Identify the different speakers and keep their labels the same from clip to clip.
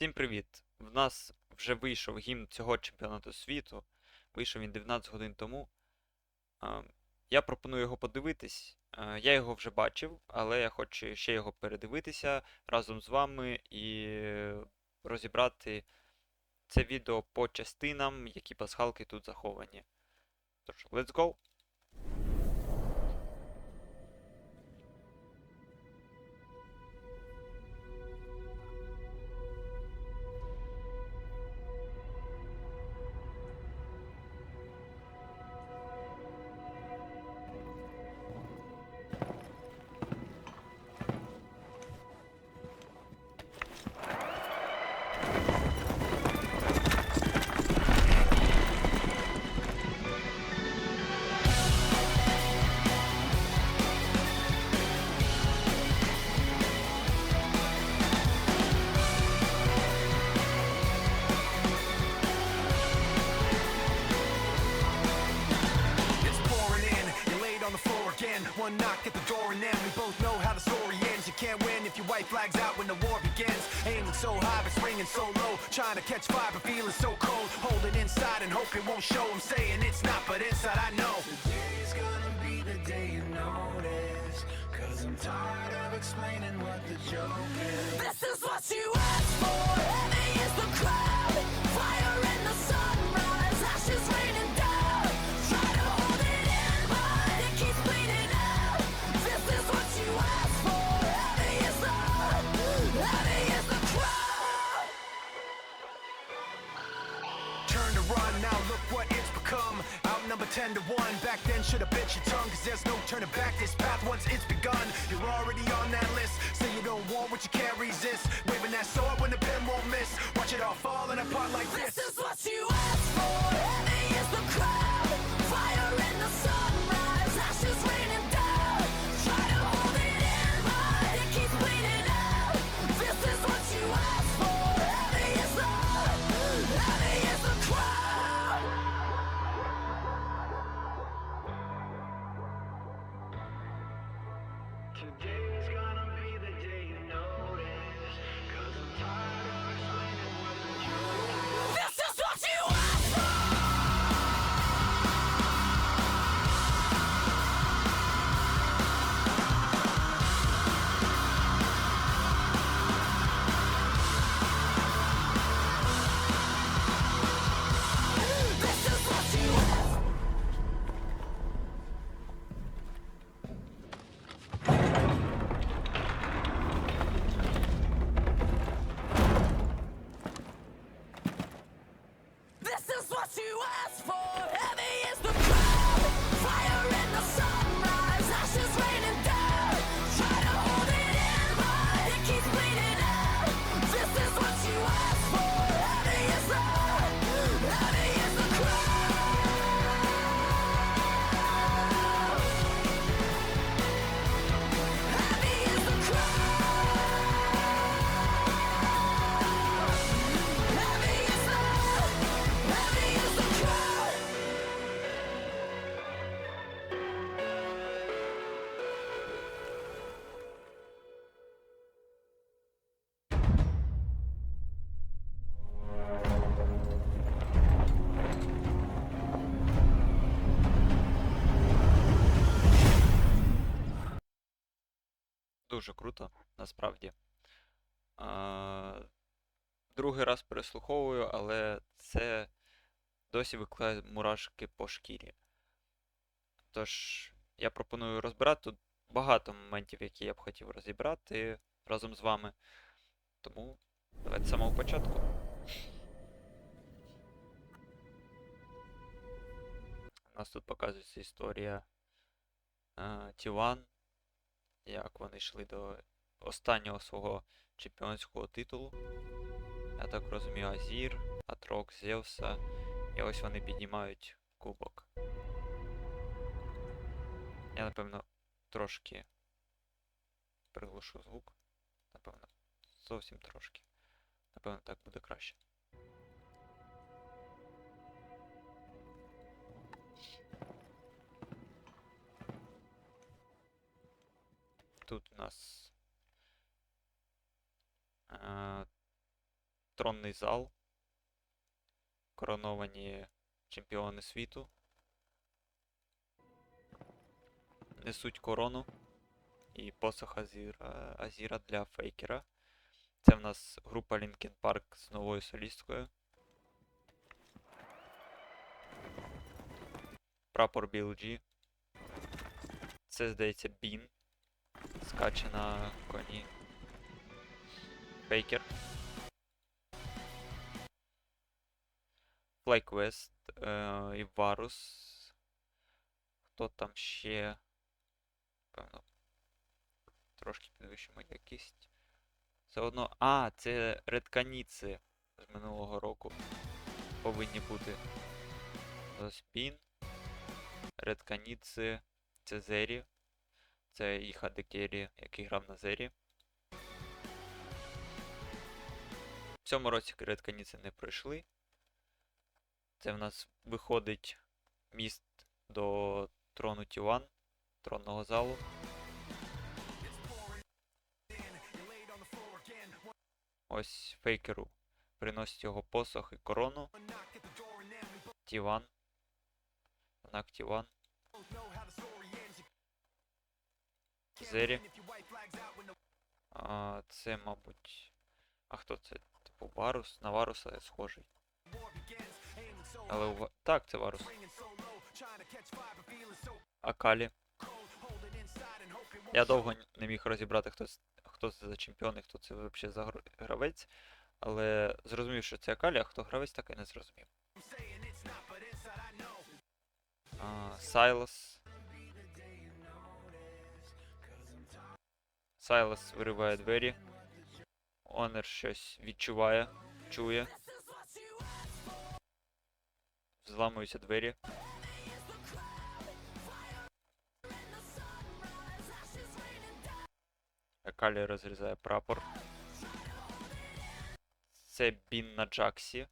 Speaker 1: Всім привіт! В нас вже вийшов гімн цього чемпіонату світу. Вийшов він 19 годин тому. Я пропоную його подивитись. Я його вже бачив, але я хочу ще його передивитися разом з вами і розібрати це відео по частинам, які пасхалки тут заховані. Тож, let's go!
Speaker 2: One knock at the door, and then we both know how the story ends. You can't win if your white flag's out when the war begins. Aiming so high, but springing so low. Trying to catch fire, but feeling so cold. Holding inside and hope it won't show. I'm saying it's not, but inside I know. Today's gonna be the day you notice. Cause I'm tired of explaining what the joke is.
Speaker 3: This is what you asked for. Heavy is the crowd.
Speaker 2: 10 to 1. Back then, should have bit your tongue, cause there's no turning back. This path, once it's begun, you're already on that list. Say you don't want what you can't resist. Waving that sword when the pen won't miss. Watch it all falling apart like
Speaker 3: This
Speaker 2: this.
Speaker 3: is what you asked for. Heavy is the crowd.
Speaker 1: Дуже круто, насправді. А, Другий раз переслуховую, але це досі викликає мурашки по шкірі. Тож, я пропоную розбирати тут багато моментів, які я б хотів розібрати разом з вами. Тому давайте з самого початку. У нас тут показується історія е, Тіван, як вони йшли до останнього свого чемпіонського титулу. Я так розумію, Азір, Атрок, Зевса. І ось вони піднімають кубок. Я, напевно, трошки приглушу звук. Напевно, зовсім трошки. Напевно, так буде краще. Тут у нас е, тронний зал. Короновані чемпіони світу. Несуть корону і посох Азіра, Азіра для фейкера. Це в нас група Linkin Park з новою солісткою. Прапор BLG. Це, здається, Бін. Скаче на коні. Фейкер. FlyQuest е, і Varus. Хто там ще? Певно. Трошки підвищимо якість. Все одно. А, це редканіці з минулого року. Повинні бути. Ось Бін. Редканіці. Це і Хадекері, який грав на Зері. В цьому році редканіці не пройшли. Це в нас виходить міст до трону Тіван, тронного залу. Ось фейкеру приносить його посох і корону. Тіван. Знак Тіван. Зері. А, це, мабуть. А хто це? Типу Варус? На Варуса схожий. Але у... Так, це Варус. Акалі. Я довго не міг розібрати, хто, хто це за чемпіон і хто це взагалі за гравець. Але зрозумів, що це Акалі, а хто гравець, так і не зрозумів. А, Сайлос. Сайлос вириває двері. Онер щось відчуває, чує. Зламуються двері. Акалі розрізає прапор. Це Бін на Джаксі.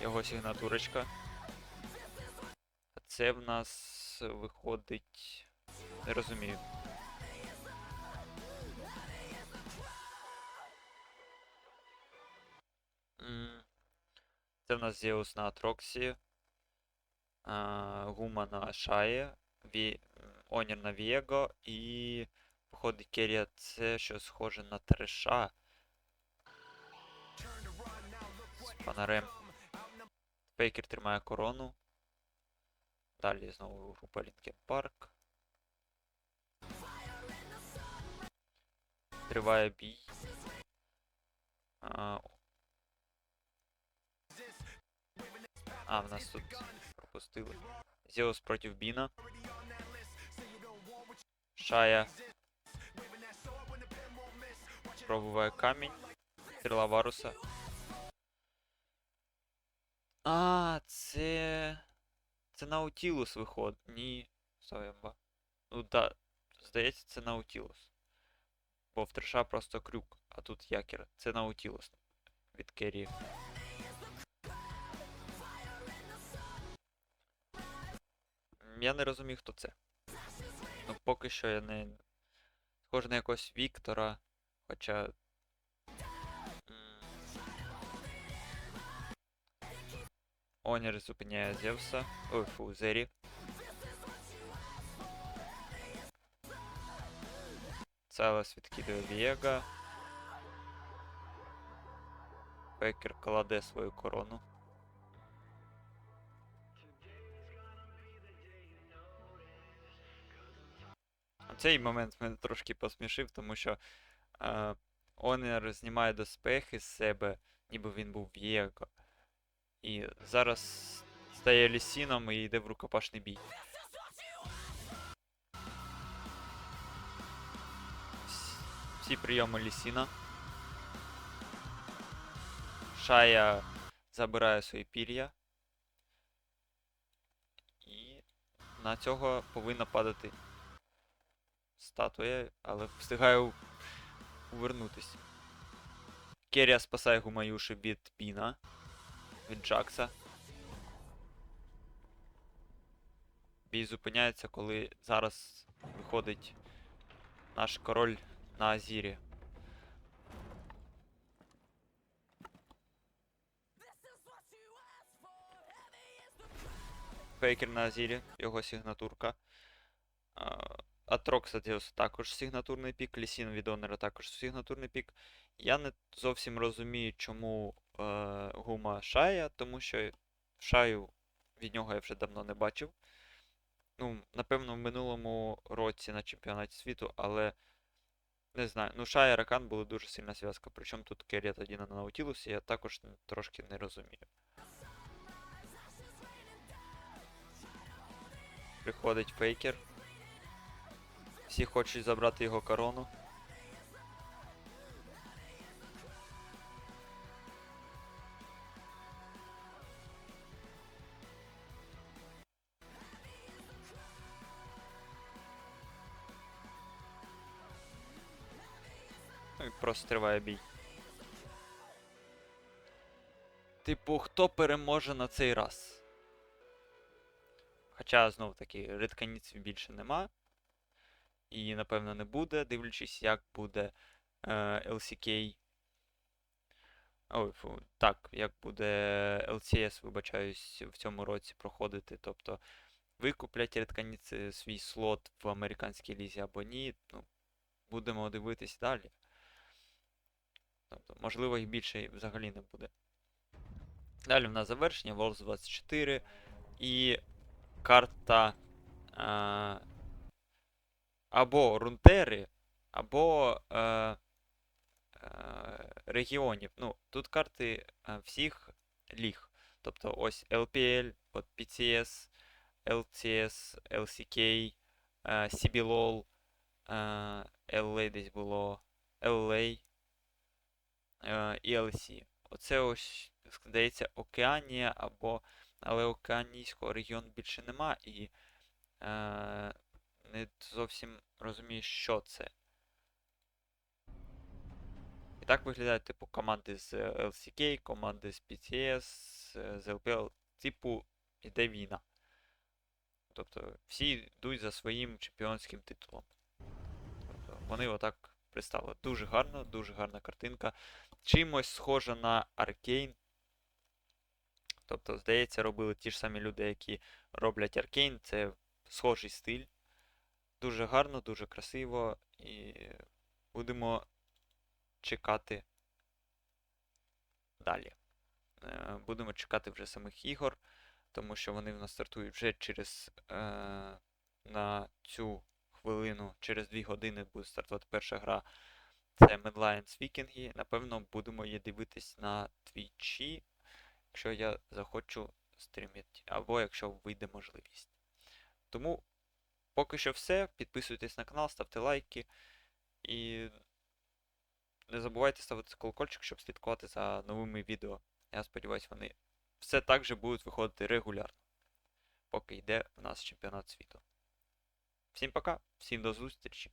Speaker 1: Його сигнатурочка. А це в нас виходить. Не розумію. Це в нас Зеус на Атроксі. Гума на Шаї. Ві... Онір на Віего і. Виходить Керія це що схоже на Треша. З фонарем. Фейкер тримає корону. Далі знову група Лінкен Парк. Триває бій. А, в нас тут пропустили. Зеус проти Біна. Шая. Пробуває камінь. Стріла Варуса. А, це. Це Наутілус виходить. Ні. Соємба. Ну да. Здається, це Наутілус. Бо в треша просто крюк, а тут якір. Це Наутілус. Від Керрі. Я не розумію, хто це. Ну, поки що я не. Схоже на якогось Віктора. Хоча. Онір зупиняє Зевса. Ой, фу, Зері. Целес відкидує Вієга. Пекер кладе свою корону. Цей момент мене трошки посмішив, тому що е, Онер знімає доспехи з себе, ніби він був В'єго. І зараз стає лісіном і йде в рукопашний бій. Всі прийоми лісіна. Шая забирає свої пір'я. І на цього повинна падати статуя, але встигаю повернутися. Керія спасає Гумаюші від Піна, від Джакса. Бій зупиняється, коли зараз виходить наш король на Азірі. Фейкер на Азірі, його сигнатурка. А, Атрокса також сигнатурний пік, Лісін від Онера також сигнатурний пік. Я не зовсім розумію, чому е, гума Шая, тому що Шаю від нього я вже давно не бачив. Ну, напевно, в минулому році на чемпіонаті світу, але не знаю. Ну, Шая і Ракан були дуже сильна зв'язка. Причому тут Керрі тоді на Наутілусі, я також трошки не розумію. Приходить фейкер. Всі хочуть забрати його корону. Ну і просто триває бій. Типу, хто переможе на цей раз? Хоча, знов таки, редканіців більше нема. І, напевно, не буде, дивлячись, як буде е, LCK. Ой, фу, так, як буде LCS, вибачаюсь, в цьому році проходити. Тобто викуплять редканіці свій слот в американській лізі або ні. Ну, будемо дивитись далі. Тобто, можливо, їх більше взагалі не буде. Далі в нас завершення, Worlds 24 і карта е, або Рунтери, або е, е, регіонів. Ну, тут карти е, всіх ліг. Тобто ось LPL, от PCS, LCS, LCK, CBLOL, LA десь було, LA е, і LC. Оце ось, здається, Океанія або. Але океанійського регіону більше нема і е, не зовсім розумію, що це. І так виглядають, типу, команди з е, LCK, команди з PCS, е, з LPL. Типу, іде війна. Тобто всі йдуть за своїм чемпіонським титулом. Тобто вони отак представили. Дуже гарно, дуже гарна картинка. Чимось схожа на Аркейн. Тобто, здається, робили ті ж самі люди, які роблять Аркейн. Це схожий стиль. Дуже гарно, дуже красиво. І будемо чекати далі. Е, Будемо чекати вже самих ігор, тому що вони в нас стартують вже через е, на цю хвилину, через 2 години буде стартувати перша гра. Це Mad Lions Вікінги. Напевно, будемо її дивитись на твічі, якщо я захочу стрімити, або якщо вийде можливість. Тому поки що все. Підписуйтесь на канал, ставте лайки і не забувайте ставити колокольчик, щоб слідкувати за новими відео. Я сподіваюся, вони все так же будуть виходити регулярно, поки йде в нас чемпіонат світу. Всім пока, всім до зустрічі!